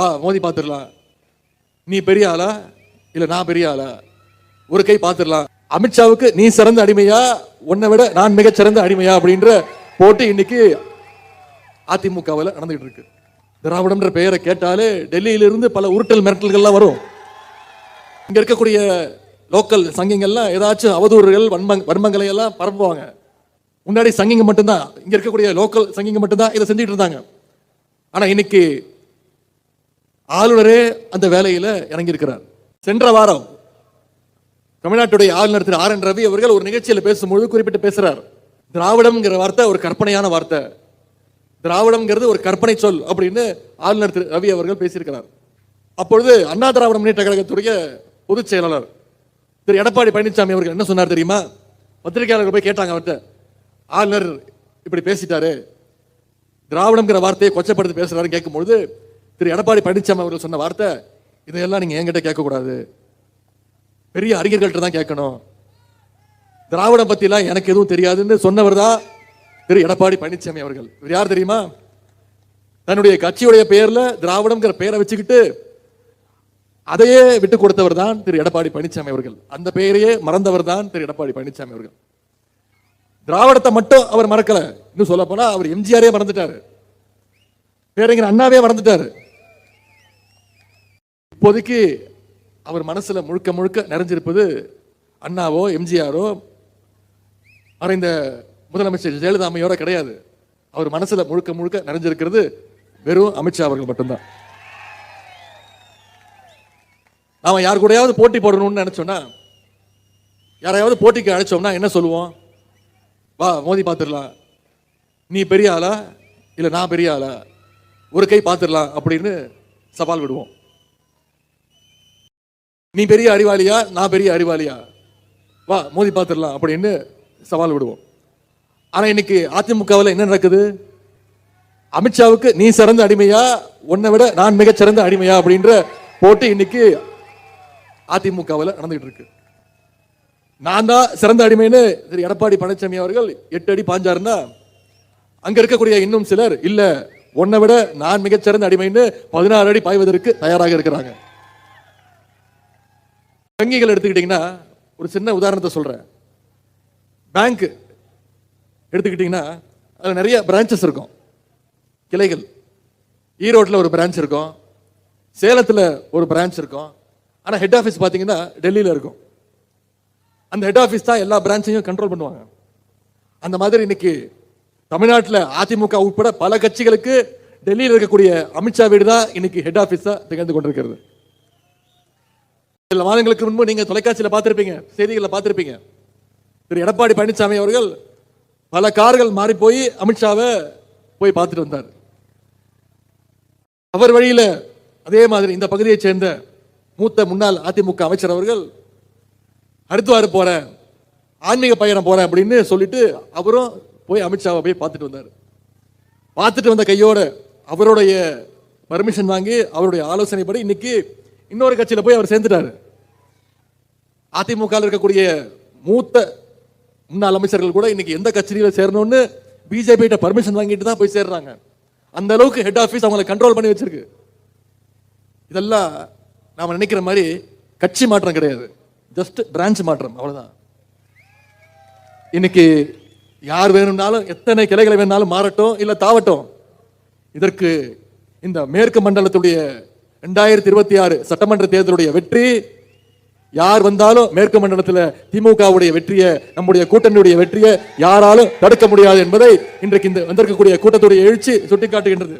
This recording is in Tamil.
வா மோதி பார்த்துடலாம். நீ பெரிய ஆளா? இல்ல நான் பெரிய ஆளா? ஒரு கை பார்த்துடலாம். அமித்ஷாவுக்கு நீ சிறந்த அடிமையா? உன்னை விட நான் மிகச்சிறந்த அடிமையா? அப்படின்ற போட்டி இன்னைக்கு அதிமுகவில் நடந்துகிட்டு இருக்கு. திராவிடம்ன்ற பெயரை கேட்டாலே டெல்லியிலிருந்து பல உருட்டல் மிரட்டல்கள்லாம் வரும். இங்க இருக்கக்கூடிய லோக்கல் சங்கிங்கள்லாம் ஏதாச்சும் அவதூறுகள் வன்மங் வன்மங்களை எல்லாம் பரப்புவாங்க. முன்னாடி சங்கிங்க மட்டும்தான். இங்க இருக்கக்கூடிய லோக்கல் சங்கிங்க மட்டும்தான் இதை செஞ்சுட்டு இருந்தாங்க. ஆனா இன்னைக்கு ஆளுநரே அந்த வேலையில் இறங்கியிருக்கிறார். சென்ற வாரம் தமிழ்நாட்டுடைய ஆளுநர் திரு ஆர் என் ரவி அவர்கள் ஒரு நிகழ்ச்சியில் பேசும்பொழுது குறிப்பிட்டு பேசுகிறார் திராவிடம்ங்கிற வார்த்தை ஒரு கற்பனையான வார்த்தை. திராவிடம்ங்கிறது ஒரு கற்பனை சொல் அப்படின்னு ஆளுநர் திரு ரவி அவர்கள் பேசியிருக்கிறார். அப்பொழுது அண்ணா திராவிட முன்னேற்ற கழகத்துடைய பொதுச் செயலாளர் திரு எடப்பாடி பழனிசாமி அவர்கள் என்ன சொன்னார் தெரியுமா? பத்திரிகையாளர்கள் போய் கேட்டாங்க அவர்கிட்ட. ஆளுநர் இப்படி பேசிட்டாரு. திராவிடம்ங்கிற வார்த்தையை கொச்சப்படுத்தி பேசுறாரு கேட்கும்பொழுது திரு எடப்பாடி பழனிசாமி அவர்கள் சொன்ன வார்த்தை இதையெல்லாம் நீங்கள் என்கிட்ட கேட்கக்கூடாது. பெரிய அறிஞர்கள்ட்ட தான் கேட்கணும். திராவிடம் பற்றிலாம் எனக்கு எதுவும் தெரியாதுன்னு சொன்னவர் தான் திரு எடப்பாடி பழனிசாமி அவர்கள். இவர் யார் தெரியுமா? தன்னுடைய கட்சியுடைய பெயரில் திராவிடம்ங்கிற பெயரை வச்சுக்கிட்டு அதையே விட்டு கொடுத்தவர் தான் திரு எடப்பாடி பழனிசாமி அவர்கள். அந்த பெயரையே மறந்தவர் தான் திரு எடப்பாடி பழனிசாமி அவர்கள். திராவிடத்தை மட்டும் அவர் மறக்கல. இன்னும் சொல்ல போனா அவர் எம்ஜிஆரே மறந்துட்டாரு. பேரறிஞர் அண்ணாவே மறந்துட்டாரு. இப்போதைக்கு அவர் மனசில் முழுக்க முழுக்க நிறைஞ்சிருப்பது அண்ணாவோ எம்ஜிஆரோ மறைந்த முதலமைச்சர் ஜெயலலிதா அம்மையோட கிடையாது. அவர் மனசில் முழுக்க முழுக்க நிறைஞ்சிருக்கிறது வெறும் அமித்ஷா அவர்கள் மட்டும்தான். நாம் யார் கூடயாவது போட்டி போடணும்னு நினச்சோன்னா யாரையாவது போட்டிக்கு அழைச்சோம்னா என்ன சொல்லுவோம்? வா மோதி பார்த்துடலாம். நீ பெரிய ஆளா? இல்லை நான் பெரிய ஆளா? ஒரு கை பார்த்துடலாம் அப்படின்னு சவால் விடுவோம். நீ பெரிய அறிவாளியா? நான் பெரிய அறிவாளியா? வா மோதி பார்த்துடலாம் அப்படின்னு சவால் விடுவோம். ஆனால் இன்னைக்கு அதிமுகவில் என்ன நடக்குது? அமித்ஷாவுக்கு நீ சிறந்த அடிமையா? உன்னை விட நான் மிகச்சிறந்த அடிமையா? அப்படின்ற போட்டி இன்னைக்கு அதிமுகவில் நடந்துகிட்டு இருக்கு. நான் தான் சிறந்த அடிமைன்னு திரு. எடப்பாடி பழனிசாமி அவர்கள் எட்டு அடி பாஞ்சாருன்னா அங்கே இருக்கக்கூடிய இன்னும் சிலர் இல்லை உன்னை விட நான் மிகச்சிறந்த அடிமைன்னு பதினாறு அடி பாய்வதற்கு தயாராக இருக்கிறாங்க. வங்கிகள் எடுத்துக்கிட்டீங்கன்னா ஒரு சின்ன உதாரணத்தை சொல்கிறேன் பேங்க்கு எடுத்துக்கிட்டிங்கன்னா அதில் நிறைய பிரான்ச்சஸ் இருக்கும். கிளைகள். ஈரோட்டில் ஒரு பிரான்ச் இருக்கும். சேலத்தில் ஒரு பிரான்ச் இருக்கும். ஆனால் ஹெட் ஆஃபீஸ் பார்த்தீங்கன்னா டெல்லியில் இருக்கும். அந்த ஹெட் ஆஃபீஸ் தான் எல்லா பிரான்ச்சையும் கண்ட்ரோல் பண்ணுவாங்க. அந்த மாதிரி இன்னைக்கு தமிழ்நாட்டில் அதிமுக உட்பட பல கட்சிகளுக்கு டெல்லியில் இருக்கக்கூடிய அமித்ஷா வீடு தான் இன்னைக்கு ஹெட் ஆஃபீஸாக திகழ்ந்து கொண்டிருக்கிறது. சில மாதங்களுக்கு முன்பு நீங்கள் தொலைக்காட்சியில் பார்த்துருப்பீங்க செய்திகளில் பார்த்துருப்பீங்க. திரு. எடப்பாடி பழனிசாமி அவர்கள் பல கார்கள் மாறி போய் அமித்ஷாவை போய் பார்த்துட்டு வந்தார். அவர் வழியில் அதே மாதிரி இந்த பகுதியைச் சேர்ந்த மூத்த முன்னாள் அதிமுக அமைச்சர் அவர்கள் ஹரித்வார் போகிறேன் ஆன்மீக பயணம் போகிறேன் அப்படின்னு சொல்லிட்டு அவரும் போய் அமித்ஷாவை போய் பார்த்துட்டு வந்தார். பார்த்துட்டு வந்த கையோட அவருடைய பர்மிஷன் வாங்கி அவருடைய ஆலோசனைப்படி இன்னைக்கு இன்னொரு கட்சியில் போய் அவர் சேர்ந்துட்டாரு. அதிமுக இருக்கக்கூடிய மூத்த முன்னாள் அமைச்சர்கள் கூட இன்னைக்கு எந்த கச்சேரியில் சேரணும்னு பிஜேபி கிட்ட பர்மிஷன் வாங்கிட்டு தான் போய் சேர்றாங்க. அந்த அளவுக்கு ஹெட் ஆஃபீஸ் அவங்களை கண்ட்ரோல் பண்ணி வச்சிருக்கு. இதெல்லாம் நாம நினைக்கிற மாதிரி கட்சி மாற்றம் கிடையாது. ஜஸ்ட் பிரான்ச் மாற்றம் அவ்வளவுதான். இன்னைக்கு யார் வேணும்னாலும் எத்தனை கிளைகளை வேணாலும் மாறட்டும் இல்லை தாவட்டும். இதற்கு இந்த மேற்கு மண்டலத்துடைய ரெண்டாயிரத்தி இருபத்தி ஆறு சட்டமன்ற தேர்தலுடைய வெற்றி யார் வந்தாலும் மேற்கு மண்டலத்தில் திமுகவுடைய வெற்றியை நம்முடைய கூட்டணியுடைய வெற்றியை யாராலும் தடுக்க முடியாது என்பதை இன்றைக்கு இந்த வந்திருக்கக்கூடிய கூட்டத்துடைய எழுச்சி சுட்டிக்காட்டுகின்றது.